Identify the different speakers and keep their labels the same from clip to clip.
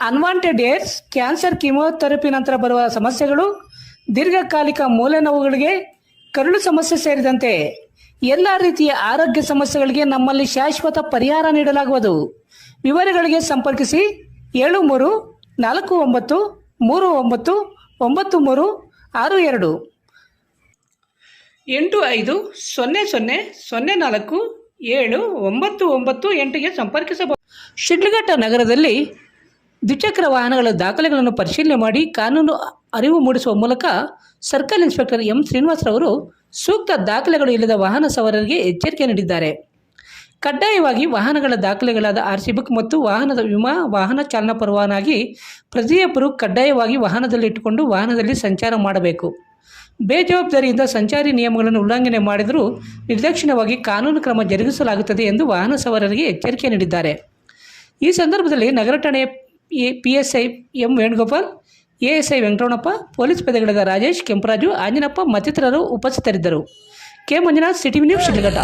Speaker 1: Unwanted ಏರ್ಸ್ cancer chemotherapy ನಂತರ ಬರುವ ಸಮಸ್ಯೆಗಳು, ದೀರ್ಘಕಾಲಿಕ ಮೂಲೆ ನೋವುಗಳಿಗೆ ಕರುಳು ಸಮಸ್ಯೆ ಸೇರಿದಂತೆ ಎಲ್ಲ ರೀತಿಯ ಆರೋಗ್ಯ ಸಮಸ್ಯೆಗಳಿಗೆ ನಮ್ಮಲ್ಲಿ ಶಾಶ್ವತ ಪರಿಹಾರ ನೀಡಲಾಗುವುದು. ವಿವರಗಳಿಗೆ ಸಂಪರ್ಕಿಸಿ ಏಳು ಮೂರು ನಾಲ್ಕು ಒಂಬತ್ತು ಮೂರು ಒಂಬತ್ತು ಒಂಬತ್ತು ಮೂರು ಆರು ಎರಡು. ಎಂಟು ಐದು ಸೊನ್ನೆ ಸೊನ್ನೆ ಸೊನ್ನೆ ನಾಲ್ಕು ಏಳು ಒಂಬತ್ತು ಒಂಬತ್ತು ಎಂಟಿಗೆ ಸಂಪರ್ಕಿಸಬಹುದು ಶಿಡ್ಲಘಟ್ಟ ನಗರದಲ್ಲಿ ದ್ವಿಚಕ್ರ ವಾಹನಗಳ ದಾಖಲೆಗಳನ್ನು ಪರಿಶೀಲನೆ ಮಾಡಿ ಕಾನೂನು ಅರಿವು ಮೂಡಿಸುವ ಮೂಲಕ ಸರ್ಕಲ್ ಇನ್ಸ್ಪೆಕ್ಟರ್ ಎಂ ಶ್ರೀನಿವಾಸರವರು ಸೂಕ್ತ ದಾಖಲೆಗಳು ಇಲ್ಲದ ವಾಹನ ಸವಾರರಿಗೆ ಎಚ್ಚರಿಕೆ ನೀಡಿದ್ದಾರೆ. ಕಡ್ಡಾಯವಾಗಿ ವಾಹನಗಳ ದಾಖಲೆಗಳಾದ ಆರ್ ಸಿ ಬುಕ್ ಮತ್ತು ವಾಹನದ ವಿಮಾ, ವಾಹನ ಚಾಲನಾ ಪರವಾನಾಗಿ, ಪ್ರತಿಯೊಬ್ಬರು ಕಡ್ಡಾಯವಾಗಿ ವಾಹನದಲ್ಲಿ ಇಟ್ಟುಕೊಂಡು ವಾಹನದಲ್ಲಿ ಸಂಚಾರ ಮಾಡಬೇಕು. ಬೇಜವಾಬ್ದಾರಿಯಿಂದ ಸಂಚಾರಿ ನಿಯಮಗಳನ್ನು ಉಲ್ಲಂಘನೆ ಮಾಡಿದರೂ ನಿರ್ದಾಕ್ಷಿಣ್ಯವಾಗಿ ಕಾನೂನು ಕ್ರಮ ಜರುಗಿಸಲಾಗುತ್ತದೆ ಎಂದು ವಾಹನ ಸವಾರರಿಗೆ ಎಚ್ಚರಿಕೆ ನೀಡಿದ್ದಾರೆ. ಈ ಸಂದರ್ಭದಲ್ಲಿ ನಗರ ಠಾಣೆಯ P S I M Venugopal A S I Venkataramanappa police ಪೇದೆಗಳಾದ Rajesh Kemparaju Anjanappa ಮತ್ತಿತರರು ಉಪಸ್ಥಿತರಿದ್ದರು. K. Manjunath city news Shidlaghatta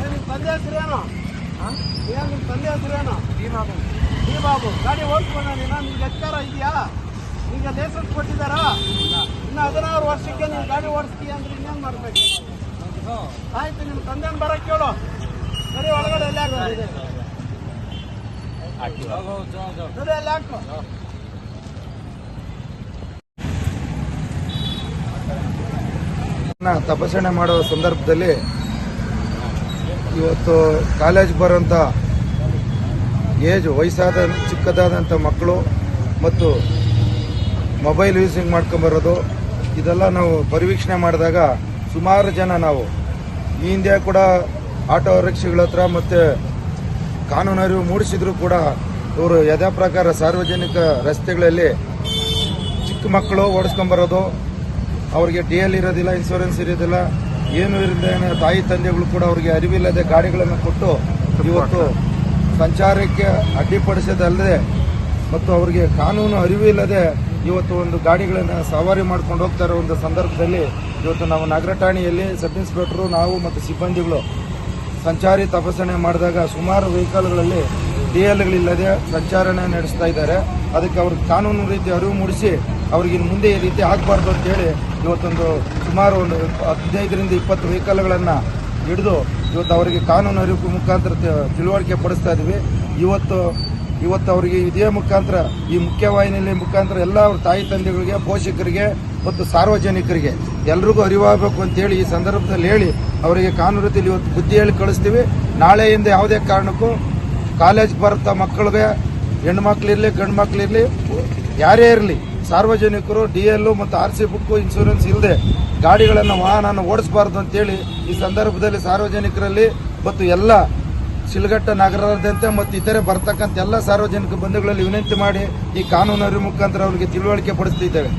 Speaker 2: ಏನು ನಿಮ್ಮ ತಂದೆ ಹೆಸರೇನು ಏನು? ನಿಮ್ಮ ತಂದೆ ಹೆಸರೇನು ಡಿ ಬಾಬು ಗಾಡಿ ಓಡಿಸ್ಬೋದ ನೀನು ನಿಮ್ಗೆ ಅಧಿಕಾರ ಇದೆಯಾ? ನಿಮಗೆ ಲೈಸೆನ್ಸ್ ಕೊಟ್ಟಿದ್ದಾರಾ? ಇನ್ನು ಹದಿನಾರು ವರ್ಷಕ್ಕೆ ನೀವು ಗಾಡಿ ಓಡಿಸ್ತೀಯ ಅಂದ್ರೆ ಇನ್ನೇನು ಮಾಡ್ಬೇಕು? ಆಯ್ತು ನಿಮ್ಮ ತಂದೆನ ಬರಕ್ಕೆ ಕೇಳು. ಸರಿ, ಒಳಗಡೆ ಎಲ್ಲ ಸರಿ, ಎಲ್ಲ ಹಾಕು.
Speaker 3: ತಪಾಸಣೆ ಮಾಡುವ ಸಂದರ್ಭದಲ್ಲಿ ಇವತ್ತು ಕಾಲೇಜ್ ಬರೋಂಥ ಏಜ್ ವಯಸ್ಸಾದ ಚಿಕ್ಕದಾದಂಥ ಮಕ್ಕಳು ಮತ್ತು ಮೊಬೈಲ್ ಯೂಸಿಂಗ್ ಮಾಡ್ಕೊಂಬರೋದು ಇದೆಲ್ಲ ನಾವು ಪರಿವೀಕ್ಷಣೆ ಮಾಡಿದಾಗ ಸುಮಾರು ಜನ ನಾವು ಈ ಹಿಂದೆ ಕೂಡ ಆಟೋ ರಿಕ್ಷೆಗಳ ಹತ್ರ ಮತ್ತು ಕಾನೂನು ಅರಿವು ಮೂಡಿಸಿದ್ರು ಕೂಡ ಇವರು ಯಥಾ ಪ್ರಕಾರ ಸಾರ್ವಜನಿಕ ರಸ್ತೆಗಳಲ್ಲಿ ಚಿಕ್ಕ ಮಕ್ಕಳು ಓಡಿಸ್ಕೊಂಬರೋದು ಅವ್ರಿಗೆ ಡಿ ಎಲ್ ಇರೋದಿಲ್ಲ ಇನ್ಶೂರೆನ್ಸ್ ಇರೋದಿಲ್ಲ ಏನು ಇರೋದಿಲ್ಲ ತಾಯಿ ತಂದೆಗಳು ಕೂಡ ಅವರಿಗೆ ಅರಿವಿಲ್ಲದೆ ಗಾಡಿಗಳನ್ನು ಕೊಟ್ಟು ಇವತ್ತು ಸಂಚಾರಕ್ಕೆ ಅಡ್ಡಿಪಡಿಸೋದಲ್ಲದೆ ಮತ್ತು ಅವರಿಗೆ ಕಾನೂನು ಅರಿವಿಲ್ಲದೆ ಇವತ್ತು ಒಂದು ಗಾಡಿಗಳನ್ನು ಸವಾರಿ ಮಾಡ್ಕೊಂಡು ಹೋಗ್ತಾ ಇರೋ ಒಂದು ಸಂದರ್ಭದಲ್ಲಿ ಇವತ್ತು ನಾವು ನಗರ ಠಾಣೆಯಲ್ಲಿ ಸಬ್ ಇನ್ಸ್ಪೆಕ್ಟ್ರು, ನಾವು ಮತ್ತು ಸಿಬ್ಬಂದಿಗಳು ಸಂಚಾರಿ ತಪಾಸಣೆ ಮಾಡಿದಾಗ ಸುಮಾರು ವೆಹಿಕಲ್ಗಳಲ್ಲಿ ಡಿ ಎಲ್ಗಳಿಲ್ಲದೆ ಸಂಚಾರನೆ ನಡೆಸ್ತಾ ಇದ್ದಾರೆ. ಅದಕ್ಕೆ ಅವ್ರಿಗೆ ಕಾನೂನು ರೀತಿ ಅರಿವು ಮೂಡಿಸಿ ಅವ್ರಿಗೆ ಇನ್ನು ಮುಂದೆ ಈ ರೀತಿ ಆಗಬಾರ್ದು ಅಂತೇಳಿ ಇವತ್ತೊಂದು ಸುಮಾರು ಒಂದು ಹದಿನೈದರಿಂದ ಇಪ್ಪತ್ತು ವೆಹಿಕಲ್ಗಳನ್ನು ಹಿಡಿದು ಇವತ್ತು ಅವರಿಗೆ ಕಾನೂನು ಅರಿವು ಮುಖಾಂತರ ತಿಳುವಳಿಕೆ ಪಡಿಸ್ತಾ ಇದ್ದೀವಿ ಇವತ್ತು ಇವತ್ತು ಅವರಿಗೆ ಇದೇ ಮುಖಾಂತರ, ಈ ಮುಖ್ಯವಾಹಿನಿಯಲ್ಲಿ ಮುಖಾಂತರ ಎಲ್ಲ ಅವ್ರ ತಾಯಿ ತಂದೆಗಳಿಗೆ, ಪೋಷಕರಿಗೆ ಮತ್ತು ಸಾರ್ವಜನಿಕರಿಗೆ ಎಲ್ರಿಗೂ ಅರಿವಾಗಬೇಕು ಅಂತೇಳಿ ಈ ಸಂದರ್ಭದಲ್ಲಿ ಹೇಳಿ ಅವರಿಗೆ ಕಾನೂನು ರೀತಿಯಲ್ಲಿ ಇವತ್ತು ಬುದ್ಧಿ ಹೇಳಿ ಕಳಿಸ್ತೀವಿ. ನಾಳೆಯಿಂದ ಯಾವುದೇ ಕಾರಣಕ್ಕೂ ಕಾಲೇಜ್ ಬರುತ್ತಾ ಮಕ್ಕಳಿಗೆ, ಹೆಣ್ಣು ಮಕ್ಳಿರ್ಲಿ, ಗಂಡು ಮಕ್ಳಿರ್ಲಿ, ಯಾರೇ ಇರಲಿ ಸಾರ್ವಜನಿಕರು ಡಿ ಎಲ್ ಮತ್ತು ಆರ್ ಸಿ ಬುಕ್ ಇನ್ಶೂರೆನ್ಸ್ ಇಲ್ಲದೆ ಗಾಡಿಗಳನ್ನು ವಾಹನ ಓಡಿಸಬಾರ್ದು ಅಂತೇಳಿ ಈ ಸಂದರ್ಭದಲ್ಲಿ ಸಾರ್ವಜನಿಕರಲ್ಲಿ ಮತ್ತು ಎಲ್ಲ ಶಿಲ್ಘಟ್ಟ ನಗರದಂತೆ ಮತ್ತು ಇತರೆ ಬರ್ತಕ್ಕಂಥ ಎಲ್ಲ ಸಾರ್ವಜನಿಕ ಬಂಧುಗಳಲ್ಲಿ ವಿನಂತಿ ಮಾಡಿ ಈ ಕಾನೂನು ಮುಖಾಂತರ ಅವರಿಗೆ ತಿಳುವಳಿಕೆ ಪಡಿಸ್ತಿದ್ದೇವೆ.